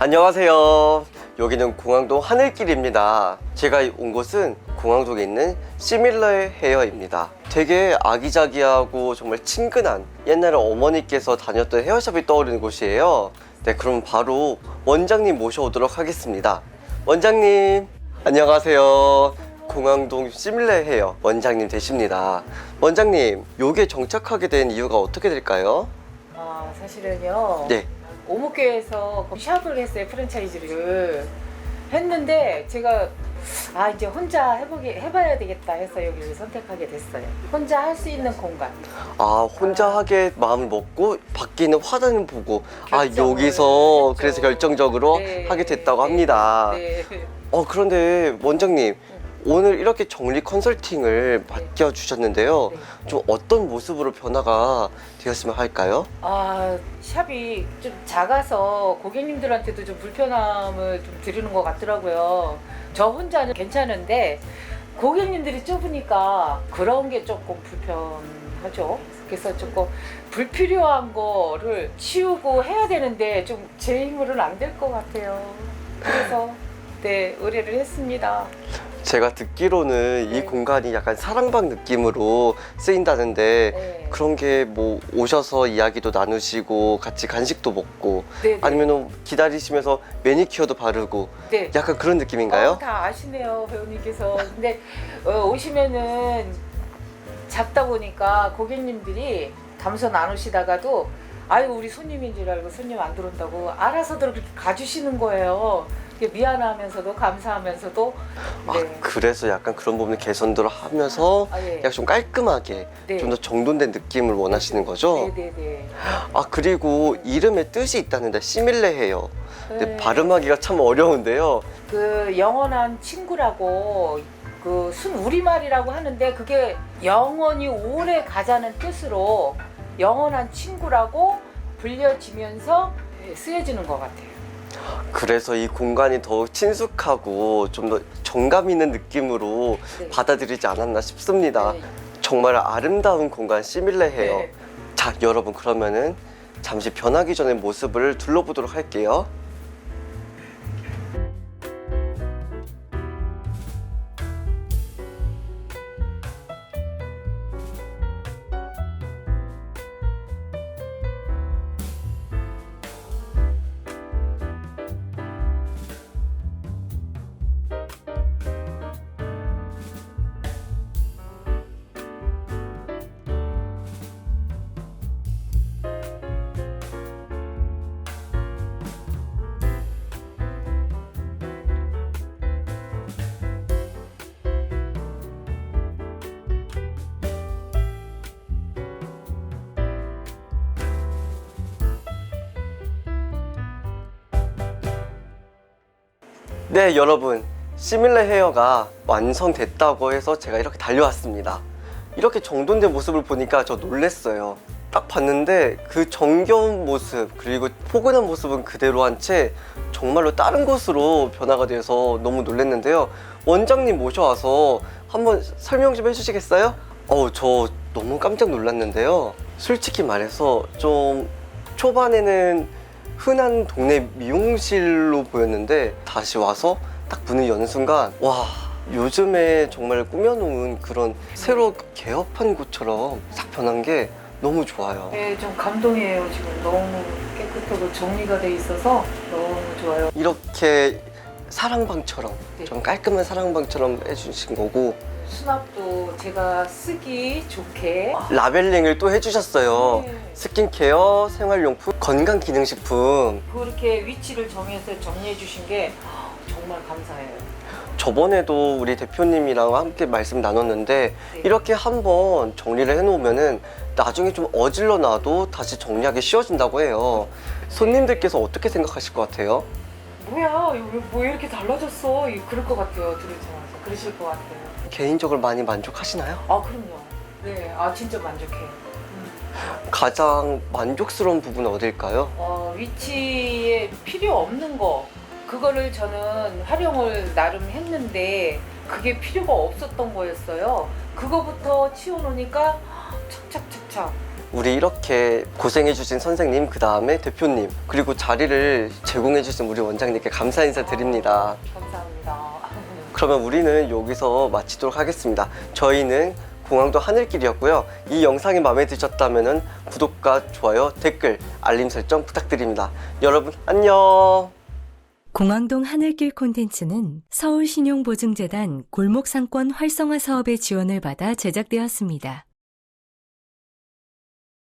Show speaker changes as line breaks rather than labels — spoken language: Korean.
안녕하세요. 여기는 공항동 하늘길입니다. 제가 온 곳은 공항동에 있는 시밀러의 헤어입니다. 되게 아기자기하고 정말 친근한 옛날에 어머니께서 다녔던 헤어샵이 떠오르는 곳이에요. 네, 그럼 바로 원장님 모셔오도록 하겠습니다. 원장님, 안녕하세요. 공항동 시밀러 헤어 원장님 되십니다. 원장님, 요게 정착하게 된 이유가 어떻게 될까요?
아 사실은요.
네.
오목교에서 샵을 했어요 프랜차이즈를 했는데 제가 아 이제 혼자 해보게 해봐야 되겠다 해서 여기를 선택하게 됐어요. 혼자 할 수 있는 공간.
아 혼자 하게 마음을 먹고 밖에 있는 화단을 보고 아
결정을
여기서. 그래서 결정적으로
네,
하게 됐다고
네,
합니다.
네.
어 그런데 원장님 오늘 이렇게 정리 컨설팅을 맡겨 주셨는데요.
네.
좀 어떤 모습으로 변화가 되었으면 할까요?
아 샵이 좀 작아서 고객님들한테도 좀 불편함을 좀 드리는 것 같더라고요. 저 혼자는 괜찮은데 고객님들이 좁으니까 그런 게 조금 불편하죠. 그래서 조금 불필요한 거를 치우고 해야 되는데 좀 제 힘으로는 안 될 것 같아요. 그래서 네 의뢰를 했습니다.
제가 듣기로는
네.
이 공간이 약간 사랑방 느낌으로 쓰인다는데
네.
그런 게 뭐 오셔서 이야기도 나누시고 같이 간식도 먹고
네, 네.
아니면 기다리시면서 매니큐어도 바르고
네.
약간 그런 느낌인가요?
어, 다 아시네요 배우님께서. 근데 어, 오시면은 작다 보니까 고객님들이 담소 나누시다가도 아유 우리 손님인 줄 알고 손님 안 들어온다고 알아서들 그렇게 가주시는 거예요. 미안하면서도 감사하면서도
아,
네.
그래서 약간 그런 부분 개선들을 하면서
아, 예.
약간 좀 깔끔하게
네.
좀더 정돈된 느낌을 원하시는 거죠?
네네네.
아 그리고 이름에 뜻이 있다는데 시밀레 헤어 근데
네.
발음하기가 참 어려운데요
그 영원한 친구라고 그 순 우리말이라고 하는데 그게 영원히 오래 가자는 뜻으로 영원한 친구라고 불려지면서 쓰여지는 것 같아요.
그래서 이 공간이 더욱 친숙하고 좀 더 정감 있는 느낌으로
네.
받아들이지 않았나 싶습니다
네.
정말 아름다운 공간 시밀레 헤어
네.
자 여러분 그러면은 잠시 변하기 전의 모습을 둘러보도록 할게요 네 여러분. 시밀레 헤어가 완성됐다고 해서 제가 이렇게 달려왔습니다. 이렇게 정돈된 모습을 보니까 저 놀랬어요. 딱 봤는데 그 정겨운 모습 그리고 포근한 모습은 그대로 한 채 정말로 다른 곳으로 변화가 돼서 너무 놀랐는데요. 원장님 모셔와서 한번 설명 좀 해주시겠어요? 어우 저 너무 깜짝 놀랐는데요. 솔직히 말해서 좀 초반에는 흔한 동네 미용실로 보였는데 다시 와서 딱 문을 여는 순간 와 요즘에 정말 꾸며놓은 그런 새로 개업한 곳처럼 싹 변한 게 너무 좋아요.
네, 좀 감동이에요. 지금 너무 깨끗하고 정리가 돼 있어서 너무 좋아요.
이렇게 사랑방처럼
네.
좀 깔끔한 사랑방처럼 해주신 거고
수납도 제가 쓰기 좋게
라벨링을 또 해주셨어요.
네.
스킨케어, 생활용품, 건강기능식품
그렇게 위치를 정해서 정리해 주신 게 정말 감사해요.
저번에도 우리 대표님이랑 함께 말씀 나눴는데
네.
이렇게 한번 정리를 해놓으면은 나중에 좀 어질러 놔도 다시 정리하기 쉬워진다고 해요. 손님들께서 어떻게 생각하실 것 같아요?
뭐야, 이거 뭐 이렇게 달라졌어? 이- 그럴 것 같아요. 들으자마자 그러실 것 같아요.
개인적으로 많이 만족하시나요?
아 그럼요. 네, 아 진짜 만족해요. 음.
가장 만족스러운 부분은 어딜까요?
어, 위치에 필요 없는 거 그거를 저는 활용을 나름 했는데 그게 필요가 없었던 거였어요. 그거부터 치워놓으니까 착착착착
우리 이렇게 고생해주신 선생님, 그 다음에 대표님, 그리고 자리를 제공해주신 우리 원장님께 감사 인사 드립니다.
감사합니다.
그러면 우리는 여기서 마치도록 하겠습니다. 저희는 공항도 하늘길이었고요. 이 영상이 마음에 드셨다면 구독과 좋아요, 댓글, 알림 설정 부탁드립니다. 여러분 안녕.
공항동 하늘길 콘텐츠는 서울신용보증재단 골목상권 활성화 사업의 지원을 받아 제작되었습니다.